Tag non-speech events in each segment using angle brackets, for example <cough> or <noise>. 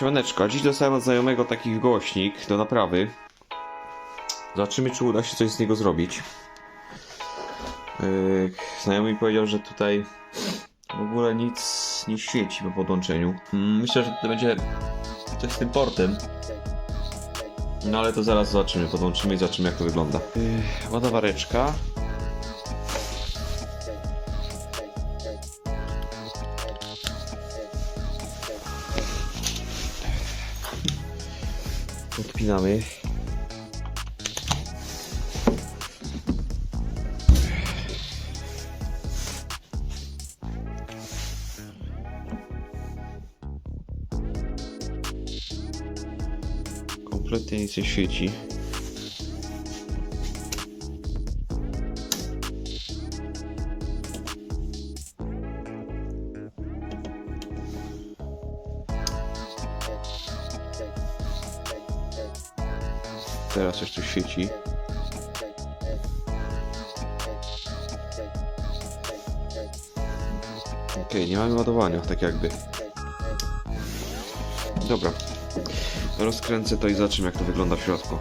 Siemaneczko, dziś dostałem od znajomego taki głośnik do naprawy. Zobaczymy, czy uda się coś z niego zrobić. Yy, znajomy mi powiedział, że tutaj w ogóle nic nie świeci po podłączeniu. Mm, Myślę, że to będzie coś z tym portem. No ale to zaraz zobaczymy, podłączymy i zobaczymy jak to wygląda. Yy, ładowareczka. Odpinamy. Kompletnie nic nie świeci. Teraz tu świeci. Okej, nie mamy ładowania, tak jakby. Dobra. Rozkręcę to i zobaczymy jak to wygląda w środku.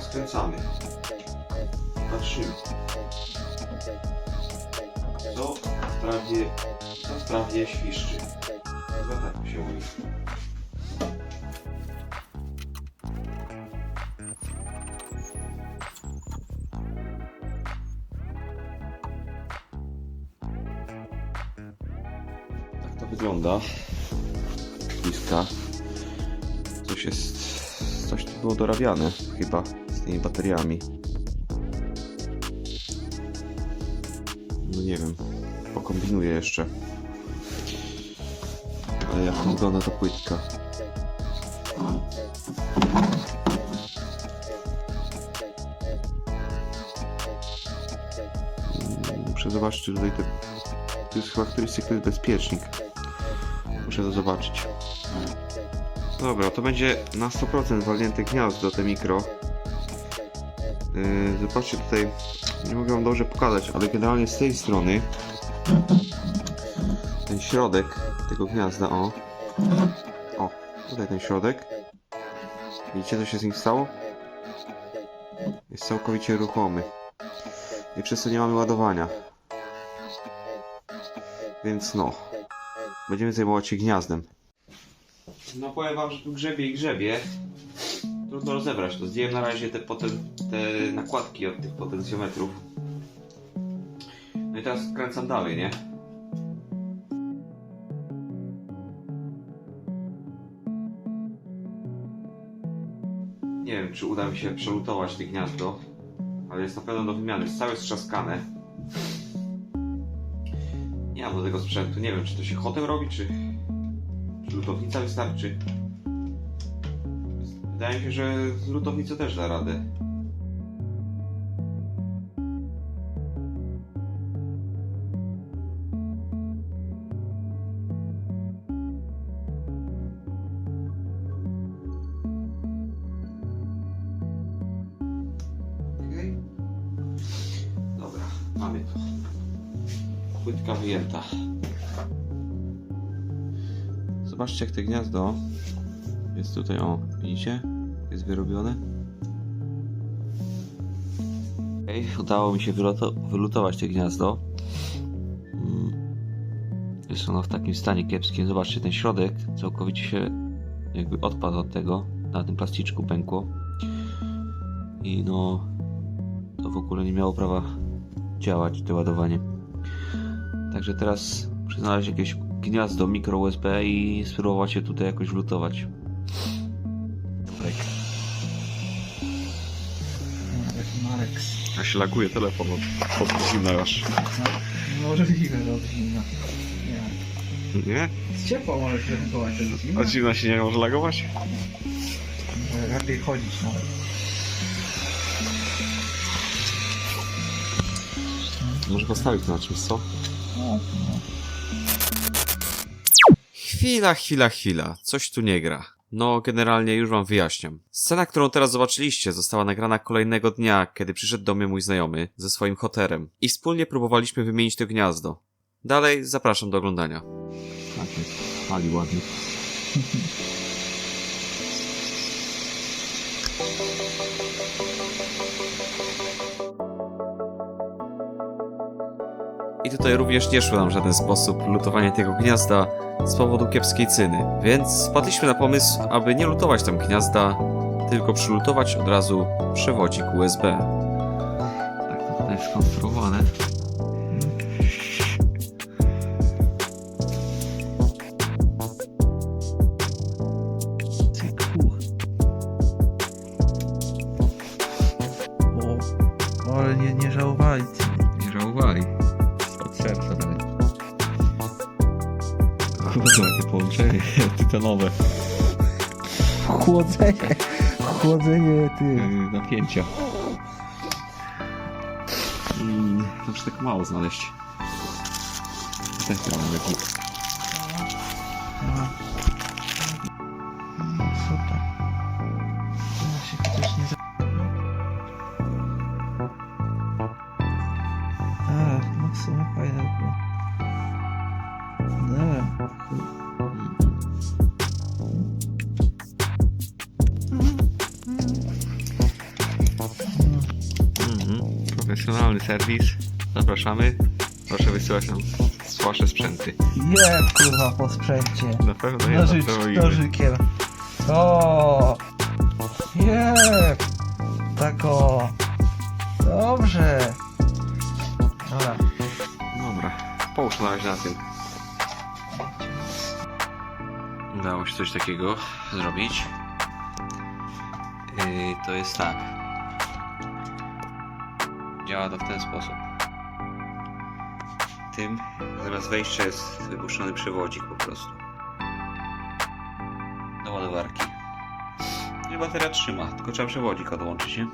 Skręcamy. Patrzymy. Co wprawdzie, co wprawdzie świszczy. Chyba tak się mówi. Wygląda. Bliska. Coś jest. Coś tu było dorabiane chyba z tymi bateriami. No nie wiem. Pokombinuję jeszcze. Ale jak wygląda ta płytka. Muszę zobaczyć, czy tutaj te... To jest chyba któryś to jest bezpiecznik. Muszę to zobaczyć. Dobra, to będzie na 100% walnięte gniazdo te mikro. Yy, zobaczcie tutaj, nie mogę wam dobrze pokazać, ale generalnie z tej strony ten środek tego gniazda, o. O, tutaj ten środek. Widzicie co się z nim stało? Jest całkowicie ruchomy. I przez to nie mamy ładowania. Więc no, będziemy zajmować się gniazdem. No powiem wam, że tu grzebie i grzebie. Trudno rozebrać to. Zdjąłem na razie te, poten, te nakładki od tych potencjometrów. No i teraz kręcam dalej, nie? Nie wiem, czy uda mi się przelutować to gniazdo, ale jest na pewno do wymiany. Jest całe strzaskane. Nie mam do tego sprzętu. Nie wiem, czy to się hotel robi, czy, czy lutownica wystarczy. Wydaje mi się, że z lutownicą też da radę. Okej. Dobra, mamy to. Płytka wyjęta. Zobaczcie jak to gniazdo jest tutaj, o, widzicie? Jest wyrobione. Ej, udało mi się wylutować to gniazdo. Mm. Jest ono w takim stanie kiepskim. Zobaczcie, ten środek całkowicie się jakby odpadł od tego. Na tym plasticzku pękło. I no, to w ogóle nie miało prawa działać, to ładowanie. Także teraz muszę znaleźć jakieś gniazdo mikro USB i spróbować je tutaj jakoś wlutować. Tak. Taki Marex. A się laguje telefon od, od zimna aż. No, możliwe, że od zimna. Nie. Nie? Z ciepła może się wywołać od zimna. Od zimna się nie może lagować? Może Lepiej chodzić nawet. Może postawić na czymś, co? Chwila, chwila, chwila. Coś tu nie gra. No, generalnie już wam wyjaśniam. Scena, którą teraz zobaczyliście, została nagrana kolejnego dnia, kiedy przyszedł do mnie mój znajomy ze swoim hoterem i wspólnie próbowaliśmy wymienić to gniazdo. Dalej zapraszam do oglądania. Tak jest, pali ładnie. I tutaj również nie szło nam w żaden sposób lutowanie tego gniazda z powodu kiepskiej cyny, więc wpadliśmy na pomysł, aby nie lutować tam gniazda, tylko przylutować od razu przewodzik USB. Tak to tutaj jest skonstruowane. Ale nie, nie żałowali. Nie żałowali. Jakie połączenie <laughs> tytanowe. Chłodzenie. Chłodzenie, ty. Yy, napięcia. Mm, Znaczy tak mało znaleźć. Tak to mam taki. Profesjonalny serwis. Zapraszamy. Proszę wysyłać nam wasze sprzęty. Je, kurwa, po sprzęcie. Na pewno je Nożycz, naprawimy. nożykiem. O! Je! Tak o. Dobrze. Dobra. Dobra, połóż na razie na tym. Udało się coś takiego zrobić. Yy, to jest tak. Działa to w ten sposób. Tym zamiast wejścia jest wypuszczony przewodzik po prostu. Do ładowarki. I bateria trzyma, tylko trzeba przewodzik odłączyć, nie?